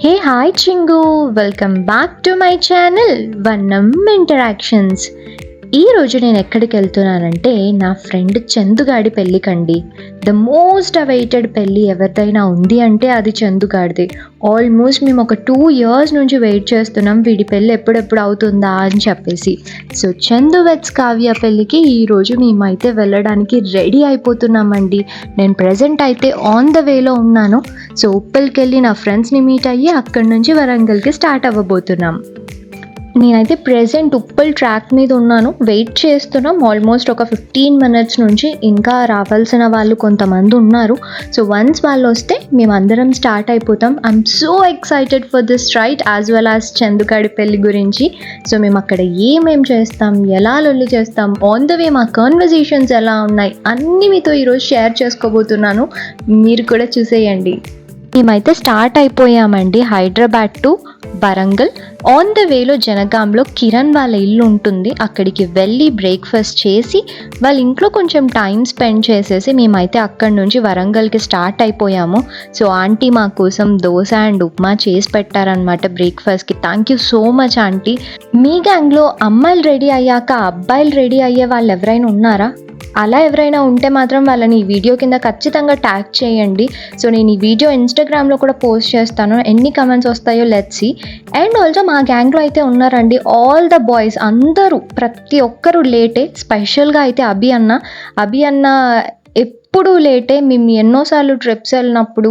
Hey hi Chindu welcome back to my channel వన్నం interactions ఈ రోజు నేను ఎక్కడికి వెళ్తున్నానంటే నా ఫ్రెండ్ చందుగాడి పెళ్ళికండి. ద మోస్ట్ అవైటెడ్ పెళ్ళి ఎవరిదైనా ఉంది అంటే అది చందుగాడిది ఆల్మోస్ట్ మేము ఒక టూ ఇయర్స్ నుంచి వెయిట్ చేస్తున్నాం వీడి పెళ్ళి ఎప్పుడెప్పుడు అవుతుందా అని చెప్పేసి. సో చందు వెట్స్ కావ్య పెళ్ళికి ఈరోజు మేమైతే వెళ్ళడానికి రెడీ అయిపోతున్నామండి. నేను ప్రజెంట్ అయితే ఆన్ ద వేలో ఉన్నాను. సో ఉప్పల్కి వెళ్ళి నా ఫ్రెండ్స్ని మీట్ అయ్యి అక్కడి నుంచి వరంగల్కి స్టార్ట్ అవ్వబోతున్నాం. నేనైతే ప్రెసెంట్ ఉప్పల్ ట్రాక్ మీద ఉన్నాను. వెయిట్ చేస్తున్నాం. ఆల్మోస్ట్ ఒక ఫిఫ్టీన్ మినిట్స్ నుంచి ఇంకా రావాల్సిన వాళ్ళు కొంతమంది ఉన్నారు. సో వన్స్ వాళ్ళు వస్తే మేమందరం స్టార్ట్ అయిపోతాం. I'm so excited for this right as well as చందుకాడి పెళ్ళి గురించి. సో మేము అక్కడ ఏమేం చేస్తాం? ఎలా లొల్లి చేస్తాం? ఆన్ ద వే మా కన్వర్జేషన్స్ ఎలా ఉన్నాయి? అన్నీ మీతో ఈరోజు షేర్ చేసుకోబోతున్నాను. మీరు కూడా చూసేయండి. మేమైతే start అయిపోయామండి Hyderabad to Warangal. On the వేలో జనగాంలో కిరణ్ వాళ్ళ ఇల్లు ఉంటుంది. అక్కడికి వెళ్ళి బ్రేక్ఫాస్ట్ చేసి వాళ్ళ ఇంట్లో కొంచెం టైం స్పెండ్ చేసేసి మేమైతే అక్కడి నుంచి వరంగల్కి స్టార్ట్ అయిపోయాము. సో ఆంటీ మా కోసం దోశ అండ్ ఉప్మా చేసి పెట్టారనమాట బ్రేక్ఫాస్ట్కి thank you so much aunty. మీ గ్యాంగ్లో అమ్మాయిలు రెడీ అయ్యాక అబ్బాయిలు రెడీ అయ్యే వాళ్ళు ఎవరైనా ఉన్నారా? అలా ఎవరైనా ఉంటే మాత్రం వాళ్ళని ఈ వీడియో కింద ఖచ్చితంగా ట్యాగ్ చేయండి. సో నేను ఈ వీడియో ఇన్స్టాగ్రామ్లో కూడా పోస్ట్ చేస్తాను. ఎన్ని కమెంట్స్ వస్తాయో లెట్సి అండ్ ఆల్సో మా గ్యాంగ్లో అయితే ఉన్నారండి. ఆల్ ద బాయ్స్ అందరూ ప్రతి ఒక్కరు లేటే. స్పెషల్గా అయితే అభి అన్న. అభి అన్న ఎప్పుడు లేటే. మేము ఎన్నోసార్లు ట్రిప్స్ వెళ్ళినప్పుడు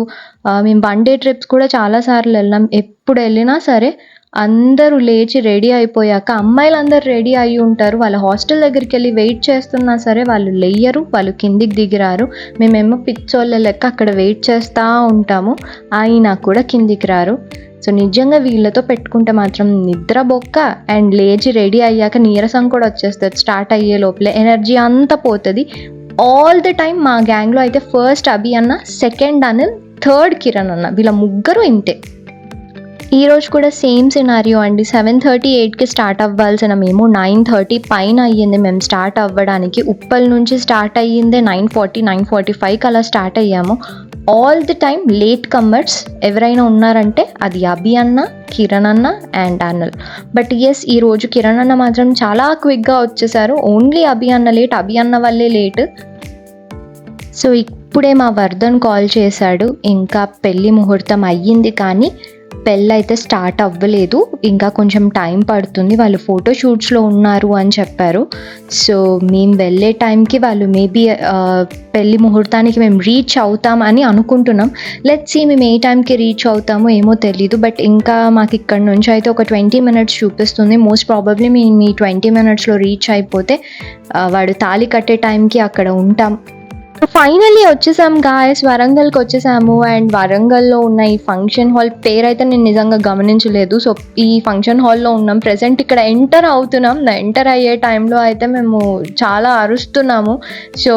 మేము వన్ డే ట్రిప్స్ కూడా చాలాసార్లు వెళ్ళినాం. ఎప్పుడు వెళ్ళినా సరే అందరూ లేచి రెడీ అయిపోయాక అమ్మాయిలందరూ రెడీ అయి ఉంటారు. వాళ్ళ హాస్టల్ దగ్గరికి వెళ్ళి వెయిట్ చేస్తున్నా సరే వాళ్ళు లేయరు వాళ్ళు కిందికి దిగిరారు. మేమేమో పిచ్చోళ్ళ లెక్క అక్కడ వెయిట్ చేస్తూ ఉంటాము. అయినా కూడా కిందికి రారు. సో నిజంగా వీళ్ళతో పెట్టుకుంటే మాత్రం నిద్ర బొక్క అండ్ లేచి రెడీ అయ్యాక నీరసం కూడా వచ్చేస్తుంది. స్టార్ట్ అయ్యే లోపలే ఎనర్జీ అంతా పోతుంది. ఆల్ ద టైమ్ మా గ్యాంగ్లో అయితే ఫస్ట్ అభి అన్న సెకండ్ అనిల్ థర్డ్ కిరణ్ అన్న. వీళ్ళ ముగ్గురు ఇంతే. ఈ రోజు కూడా సేమ్ సినారియో అండి. సెవెన్ థర్టీ ఎయిట్కి స్టార్ట్ అవ్వాల్సిన మేము నైన్ థర్టీ పైన అయ్యింది మేము స్టార్ట్ అవ్వడానికి. ఉప్పల్ నుంచి స్టార్ట్ అయ్యిందే నైన్ ఫార్టీ నైన్ ఫార్టీ ఫైవ్కి అలా స్టార్ట్ అయ్యాము. All the time late comers ఎవరైనా ఉన్నారంటే అది అభి అన్న కిరణ్ అన్న అండ్ అన్నల్ బట్ ఎస్ ఈ రోజు కిరణ్ అన్న మాత్రం చాలా క్విక్గా వచ్చేసారు. ఓన్లీ అభి అన్న లేట్ అభి అన్న వల్లే లేట్ సో ఇప్పుడే మా వర్ధన్ కాల్ చేశాడు. ఇంకా పెళ్ళి ముహూర్తం అయ్యింది కానీ పెళ్ళి అయితే స్టార్ట్ అవ్వలేదు. ఇంకా కొంచెం టైం పడుతుంది. వాళ్ళు ఫోటో షూట్స్లో ఉన్నారు అని చెప్పారు. సో మేము వెళ్ళే టైంకి వాళ్ళు మేబీ పెళ్ళి ముహూర్తానికి మేము రీచ్ అవుతాం అని అనుకుంటున్నాం. లెట్స్ సీ మేము ఏ టైంకి రీచ్ అవుతామో ఏమో తెలీదు. బట్ ఇంకా మాకు ఇక్కడ నుంచి అయితే ఒక ట్వంటీ మినిట్స్ చూపిస్తుంది. మోస్ట్ ప్రాబబ్లీ మేము మీ ట్వంటీ మినిట్స్లో రీచ్ అయిపోతే వాడు తాళి కట్టే టైంకి అక్కడ ఉంటాం. ఫైనల్లీ వచ్చేసాం గాయస్ వరంగల్కి వచ్చేసాము. అండ్ వరంగల్లో ఉన్న ఈ ఫంక్షన్ హాల్ పేరు అయితే నేను నిజంగా గమనించలేదు. సో ఈ ఫంక్షన్ హాల్లో ఉన్నాం. ప్రెసెంట్ ఇక్కడ ఎంటర్ అవుతున్నాం. ఎంటర్ అయ్యే టైంలో అయితే మేము చాలా అరుస్తున్నాము. సో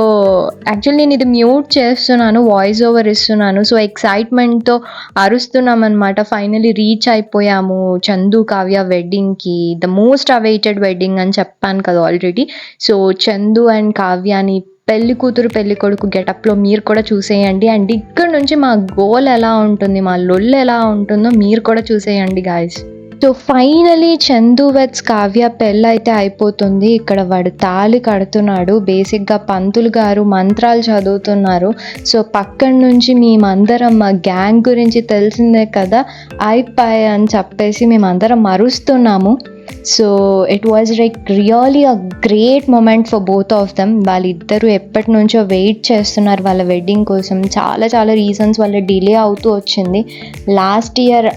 యాక్చువల్లీ నేను ఇది మ్యూట్ చేస్తున్నాను. వాయిస్ ఓవర్ ఇస్తున్నాను. సో ఎక్సైట్మెంట్తో అరుస్తున్నాం అనమాట ఫైనలీ రీచ్ అయిపోయాము. చందు కావ్య వెడ్డింగ్కి ద మోస్ట్ అవైటెడ్ వెడ్డింగ్ అని చెప్పాను కదా ఆల్రెడీ సో చందు అండ్ కావ్యాని పెళ్ళి కూతురు పెళ్ళి కొడుకు గెటప్లో మీరు కూడా చూసేయండి. అండ్ ఇక్కడ నుంచి మా గోల్ ఎలా ఉంటుంది మా లొల్లు ఎలా ఉంటుందో మీరు కూడా చూసేయండి guys so finally Chandu weds Kavya పెళ్ళి అయితే అయిపోతుంది. ఇక్కడ వాడు తాళి కడుతున్నాడు. బేసిక్గా పంతులు గారు మంత్రాలు చదువుతున్నారు. సో పక్కన నుంచి మేమందరం మా గ్యాంగ్ గురించి తెలిసిందే కదా. అయిపోయి అని చెప్పేసి మేమందరం మరుస్తున్నాము. So it was like really a great moment for both of them వాళ్ళిద్దరూ ఎప్పటి నుంచో వెయిట్ చేస్తున్నారు వాళ్ళ వెడ్డింగ్ కోసం. చాలా చాలా రీజన్స్ వాళ్ళ డిలే అవుతూ వచ్చింది. లాస్ట్ ఇయర్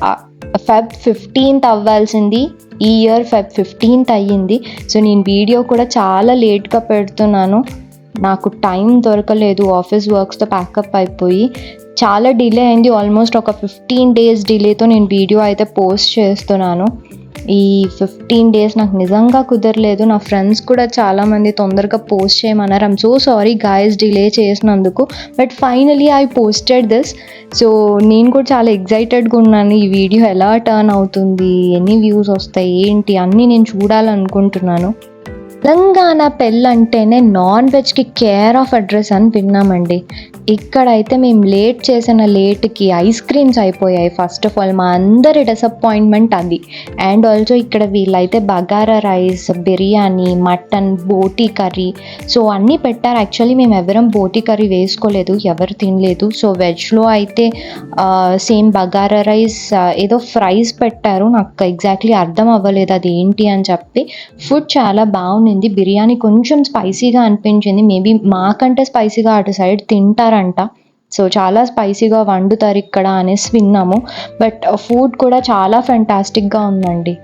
ఫెబ్ ఫిఫ్టీన్త్ అవ్వాల్సింది. ఈ ఇయర్ ఫెబ్ ఫిఫ్టీన్త్ అయ్యింది. సో నేను వీడియో కూడా చాలా లేట్గా పెడుతున్నాను. నాకు టైం దొరకలేదు. ఆఫీస్ వర్క్స్తో ప్యాకప్ అయిపోయి. చాలా డిలే అయింది. ఆల్మోస్ట్ ఒక ఫిఫ్టీన్ డేస్ డిలేతో నేను వీడియో అయితే పోస్ట్ చేస్తున్నాను. ఈ ఫిఫ్టీన్ డేస్ నాకు నిజంగా కుదరలేదు. నా ఫ్రెండ్స్ కూడా చాలామంది తొందరగా పోస్ట్ చేయమన్నారు. I'm so sorry guys delay చేసినందుకు. But finally I posted this so నేను కూడా చాలా ఎగ్జైటెడ్గా ఉన్నాను. ఈ వీడియో ఎలా టర్న్ అవుతుంది? ఎన్ని వ్యూస్ వస్తాయి? ఏంటి? అన్నీ నేను చూడాలనుకుంటున్నాను. తెలంగాణ పెళ్ళంటేనే నాన్ వెజ్కి కేర్ ఆఫ్ అడ్రస్ అని విన్నామండి. ఇక్కడైతే మేము లేట్ చేసిన లేట్కి ఐస్ క్రీమ్స్ అయిపోయాయి ఫస్ట్ ఆఫ్ ఆల్ మా అందరి డిసప్పాయింట్మెంట్ అది. అండ్ ఆల్సో ఇక్కడ వీళ్ళైతే bagara rice biryani mutton boti curry. So అన్నీ పెట్టారు. యాక్చువల్లీ మేము ఎవరం బోటీ కర్రీ వేసుకోలేదు ఎవరు తినలేదు. సో వెజ్లో అయితే సేమ్ బగారా రైస్ ఏదో ఫ్రైస్ పెట్టారు. నాకు ఎగ్జాక్ట్లీ అర్థం అవ్వలేదు అది ఏంటి అని చెప్పి. ఫుడ్ చాలా బాగుంది. బిర్యానీ కొంచెం స్పైసీగా అనిపించింది. మేబీ మాకంటే స్పైసీగా అటు సైడ్ తింటారంట. సో చాలా స్పైసీగా వండుతారు ఇక్కడ అనేసి విన్నాము. బట్ ఫుడ్ కూడా చాలా ఫెంటాస్టిక్గా ఉందండి.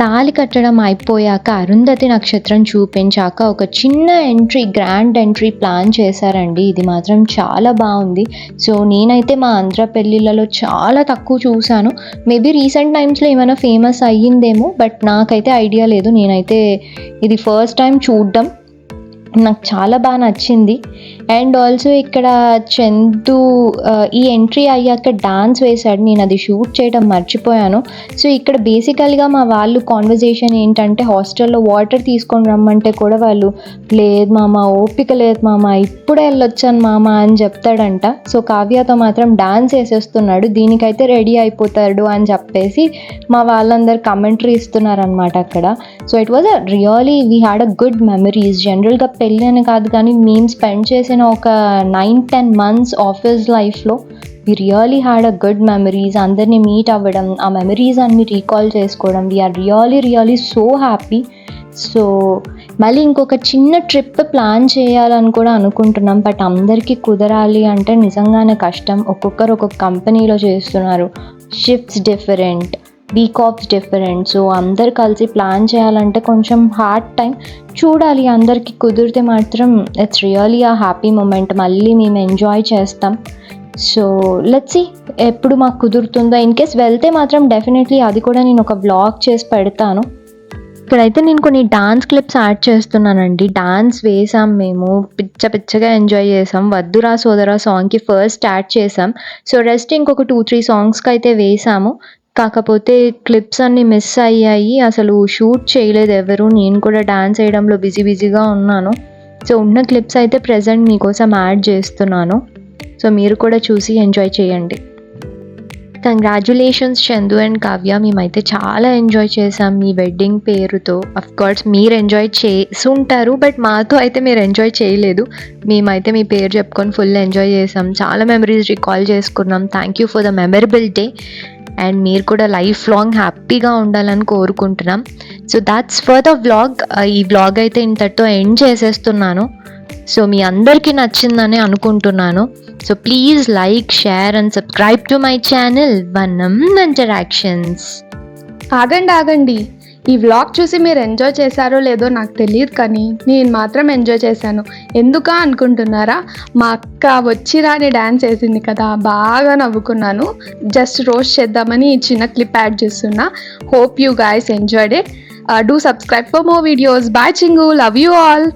తాళి కట్టడం అయిపోయాక అరుంధతి నక్షత్రం చూపించాక ఒక చిన్న ఎంట్రీ గ్రాండ్ ఎంట్రీ ప్లాన్ చేశారండి. ఇది మాత్రం చాలా బాగుంది. సో నేనైతే మా ఆంధ్ర పెళ్ళిళ్ళలో చాలా తక్కువ చూశాను. మేబీ రీసెంట్ టైమ్స్లో ఏమైనా ఫేమస్ అయ్యిందేమో బట్ నాకైతే ఐడియా లేదు. నేనైతే ఇది ఫస్ట్ టైం చూడడం. నాకు చాలా బాగా నచ్చింది. అండ్ ఆల్సో ఇక్కడ చందు ఈ ఎంట్రీ అయ్యాక డాన్స్ వేశాడు. నేను అది షూట్ చేయడం మర్చిపోయాను. సో ఇక్కడ బేసికల్గా మా వాళ్ళు కాన్వర్జేషన్ ఏంటంటే హాస్టల్లో వాటర్ తీసుకొని రమ్మంటే కూడా వాళ్ళు లేదు మామ ఓపిక లేదు మామ ఇప్పుడే వెళ్ళొచ్చాను మామ అని చెప్తాడంట. సో కావ్యతో మాత్రం డాన్స్ వేసేస్తున్నాడు. దీనికైతే రెడీ అయిపోతాడు అని చెప్పేసి మా వాళ్ళందరు కమెంటరీ ఇస్తున్నారనమాట అక్కడ. So it was a really we had a good memories జనరల్గా పెళ్ళి అని కాదు కానీ మేము స్పెండ్ చేసిన ఒక నైన్ టెన్ మంత్స్ ఆఫీస్ లైఫ్లో we really had a good memories అందరినీ మీట్ అవ్వడం ఆ మెమరీస్ అన్ని రీకాల్ చేసుకోవడం we're really really so happy so మళ్ళీ ఇంకొక చిన్న ట్రిప్ ప్లాన్ చేయాలని కూడా అనుకుంటున్నాం. బట్ అందరికీ కుదరాలి అంటే నిజంగానే కష్టం. ఒక్కొక్కరు ఒక్కొక్క కంపెనీలో చేస్తున్నారు. Shifts different week off different so అందరు కలిసి ప్లాన్ చేయాలంటే కొంచెం హార్డ్ టైం చూడాలి అందరికీ కుదిరితే మాత్రం it's really a happy moment మళ్ళీ మేము ఎంజాయ్ చేస్తాం. సో లెట్స్ ఎప్పుడు మాకు కుదురుతుందో. ఇన్ కేస్ వెళ్తే మాత్రం డెఫినెట్లీ అది కూడా నేను ఒక బ్లాగ్ చేసి పెడతాను. ఇక్కడైతే నేను కొన్ని డాన్స్ క్లిప్స్ యాడ్ చేస్తున్నానండి. డాన్స్ వేసాం మేము. పిచ్చ పిచ్చగా ఎంజాయ్ చేసాం. వద్దురా సోదరా సాంగ్కి ఫస్ట్ యాడ్ చేసాం. సో రెస్ట్ ఇంకొక టూ త్రీ సాంగ్స్కి అయితే వేసాము. కాకపోతే క్లిప్స్ అన్నీ మిస్ అయ్యాయి. అసలు షూట్ చేయలేదు ఎవరు. నేను కూడా డ్యాన్స్ వేయడంలో బిజీ బిజీగా ఉన్నాను. సో ఉన్న క్లిప్స్ అయితే ప్రజెంట్ మీకోసం యాడ్ చేస్తున్నాను. సో మీరు కూడా చూసి ఎంజాయ్ చేయండి. Congratulations Chandu and Kavya. మేమైతే చాలా ఎంజాయ్ చేసాం మీ వెడ్డింగ్ పేరుతో. అఫ్ కోర్స్ మీరు ఎంజాయ్ చేసుంటారు బట్ మాతో అయితే మీరు ఎంజాయ్ చేయలేదు. మేమైతే మీ పేరు చెప్పుకొని ఫుల్ ఎంజాయ్ చేసాం చాలా మెమరీస్ రికాల్ చేసుకున్నాం. Thank you for the memorable day and మీరు కూడా లైఫ్ లాంగ్ హ్యాపీగా ఉండాలని కోరుకుంటున్నాం. So that's for the vlog. ఈ వ్లాగ్ అయితే ఇంతటితో ఎండ్ చేసేస్తున్నాను. సో మీ అందరికీ నచ్చిందని అనుకుంటున్నాను. So please like share and subscribe to my channel. One interactions ఆగండి ఆగండి. ఈ వ్లాగ్ చూసి మీరు ఎంజాయ్ చేశారో లేదో నాకు తెలియదు కానీ నేను మాత్రం ఎంజాయ్ చేశాను. ఎందుకా అనుకుంటున్నారా? మా అక్క వచ్చి రాని డ్యాన్స్ వేసింది కదా బాగా నవ్వుకున్నాను. జస్ట్ రోస్ట్ చేద్దామని ఈ చిన్న క్లిప్ యాడ్ చేస్తున్నా. Hope you guys enjoyed it do subscribe for more videos bye Chindu love you all